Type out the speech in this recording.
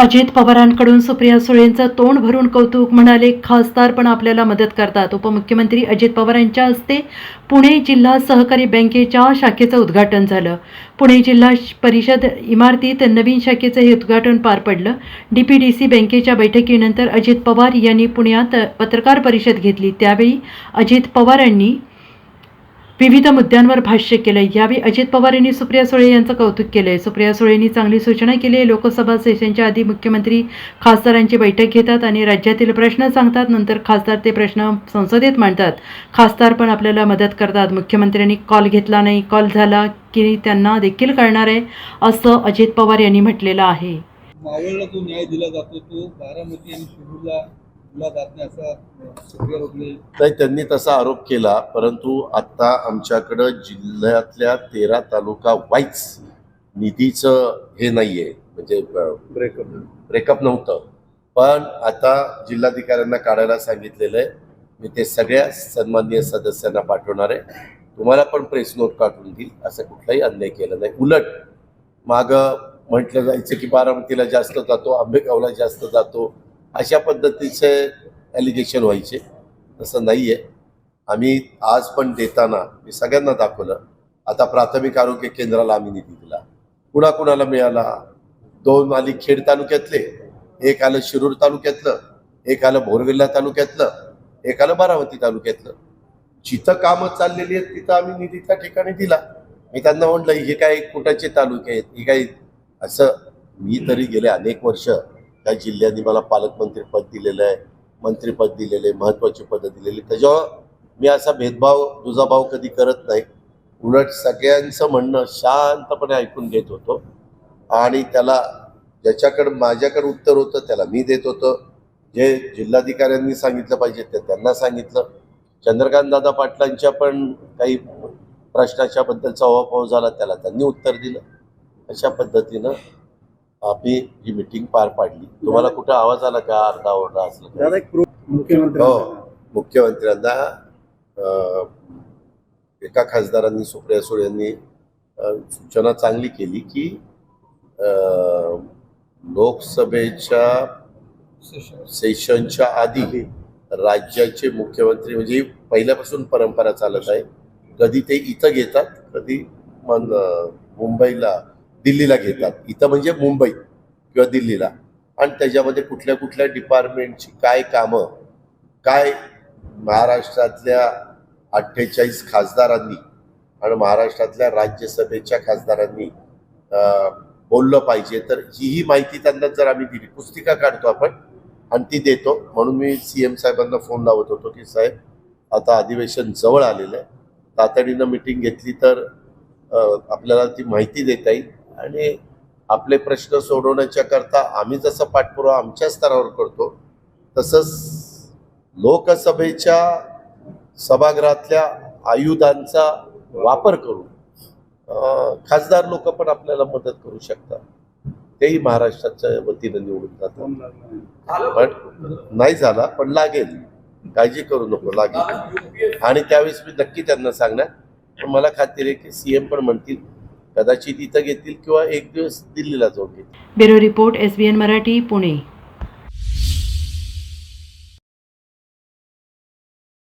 अजित पवारांकडून सुप्रिया सुळेंचं तोंड भरून कौतुक म्हणाले खासदार पण आपल्याला मदत करतात. उपमुख्यमंत्री अजित पवार यांच्या हस्ते पुणे जिल्हा सहकारी बँकेच्या शाखेचं उद्घाटन झालं. पुणे जिल्हा श- परिषद इमारतीत नवीन शाखेचं हे उद्घाटन पार पडलं. डी पी डी सी बँकेच्या बैठकीनंतर अजित पवार यांनी पुण्यात पत्रकार परिषद घेतली. त्यावेळी अजित पवारांनी विविध मुद्द्यांवर भाष्य केलंय. यावेळी अजित पवार यांनी सुप्रिया सुळे यांचं कौतुक केलंय. सुप्रिया सुळेंनी चांगली सूचना केली आहे. लोकसभा सेशनच्या आधी मुख्यमंत्री खासदारांची बैठक घेतात आणि राज्यातील प्रश्न सांगतात. नंतर खासदार ते प्रश्न संसदेत मांडतात. खासदार पण आपल्याला मदत करतात. मुख्यमंत्र्यांनी कॉल घेतला नाही. कॉल झाला की त्यांना देखील कळणार आहे असं अजित पवार यांनी म्हटलेलं आहे. मावळला जो न्याय दिला जातो तो बारामती आणि शिरूरला नाही त्यांनी तसा आरोप केला परंतु आता आमच्याकडं जिल्ह्यातल्या तेरा तालुका वाईज निधीचं हे नाहीये. म्हणजे ब्रेकअप ब्रेकअप नव्हतं. पण आता जिल्हाधिकाऱ्यांना काढायला सांगितलेलं आहे. मी ते सगळ्या सन्माननीय सदस्यांना पाठवणार आहे. तुम्हाला पण प्रेस नोट काढून देईल. असं कुठलाही अन्याय केला नाही. उलट मागं म्हटलं जायचं की बारामतीला जास्त जातो आंबेगावला जास्त जातो. अशा पद्धतीचे ॲलिगेशन व्हायचे. तसं नाही आहे आम्ही आज पण देताना मी सगळ्यांना दाखवलं. आता प्राथमिक आरोग्य केंद्राला आम्ही निधी दिला. कुणाकुणाला मिळाला? दोन आली खेड तालुक्यातले. एक आलं शिरूर तालुक्यातलं. एक आलं भोरविल्ला तालुक्यातलं. एक आलं बारामती तालुक्यातलं. जिथं कामं चाललेली आहेत तिथं आम्ही निधी त्या ठिकाणी दिला. मी त्यांना म्हटलं हे काय कुठाचे तालुके आहेत? हे काय? असं मी तरी गेले अनेक वर्ष त्या जिल्ह्यांनी मला पालकमंत्रीपद दिलेलं आहे मंत्रीपद दिलेलं आहे महत्त्वाची पदं दिलेली त्याच्यावर मी असा भेदभाव दुजाभाव कधी करत नाही. उलट सगळ्यांचं म्हणणं शांतपणे ऐकून घेत होतो. आणि त्याला ज्याच्याकडं माझ्याकडं उत्तर होतं त्याला मी देत होतो. जे जिल्हाधिकाऱ्यांनी सांगितलं पाहिजे ते त्यांना सांगितलं. चंद्रकांत दादा पाटलांच्या पण काही प्रश्नाच्याबद्दलचा अवाभाव झाला त्याला त्यांनी उत्तर दिलं. अशा पद्धतीनं आम्ही ही मिटिंग पार पाडली. तुम्हाला कुठं आवाज आला का? अर्धा ओरडा असला हो मुख्यमंत्र्यांना अं, एका खासदारांनी सुप्रिया सुळे यांनी सूचना चांगली केली की लोकसभेच्या सेशनच्या आधी राज्याचे मुख्यमंत्री म्हणजे ही पहिल्यापासून परंपरा चालत आहे. कधी ते इथं घेतात कधी मन मुंबईला दिल्लीला घेतात. इथं म्हणजे मुंबई किंवा दिल्लीला. आणि त्याच्यामध्ये कुठल्या कुठल्या डिपार्टमेंटची काय कामं काय महाराष्ट्रातल्या अठ्ठेचाळीस खासदारांनी आणि महाराष्ट्रातल्या राज्यसभेच्या खासदारांनी बोललं पाहिजे. तर ही माहिती त्यांना जर आम्ही दिली पुस्तिका काढतो आपण आणि ती देतो. म्हणून मी सी एम साहेबांना फोन लावत होतो की साहेब आता अधिवेशन जवळ आलेलं आहे. तातडीनं मिटिंग घेतली तर आपल्याला ती माहिती देता येईल. आणि आपले प्रश्न सोडवण्याच्या करता आम्ही जसं पाठपुरावा आमच्या स्तरावर करतो तसंच लोकसभेच्या सभागृहातल्या आयुधांचा वापर करून खासदार लोक पण आपल्याला मदत करू शकतात. तेही महाराष्ट्राच्या वतीनं निवडून जातात. पण नाही झाला पण लागेल. काळजी करू नको लागेल. आणि त्यावेळेस मी नक्की त्यांना सांगणार पण मला खात्री आहे की सीएम पण म्हणतील कदाचित इथं घेतील किंवा एक दिवस दिल्लीला जाऊन घेतील. Bureau report S B N Marathi Pune.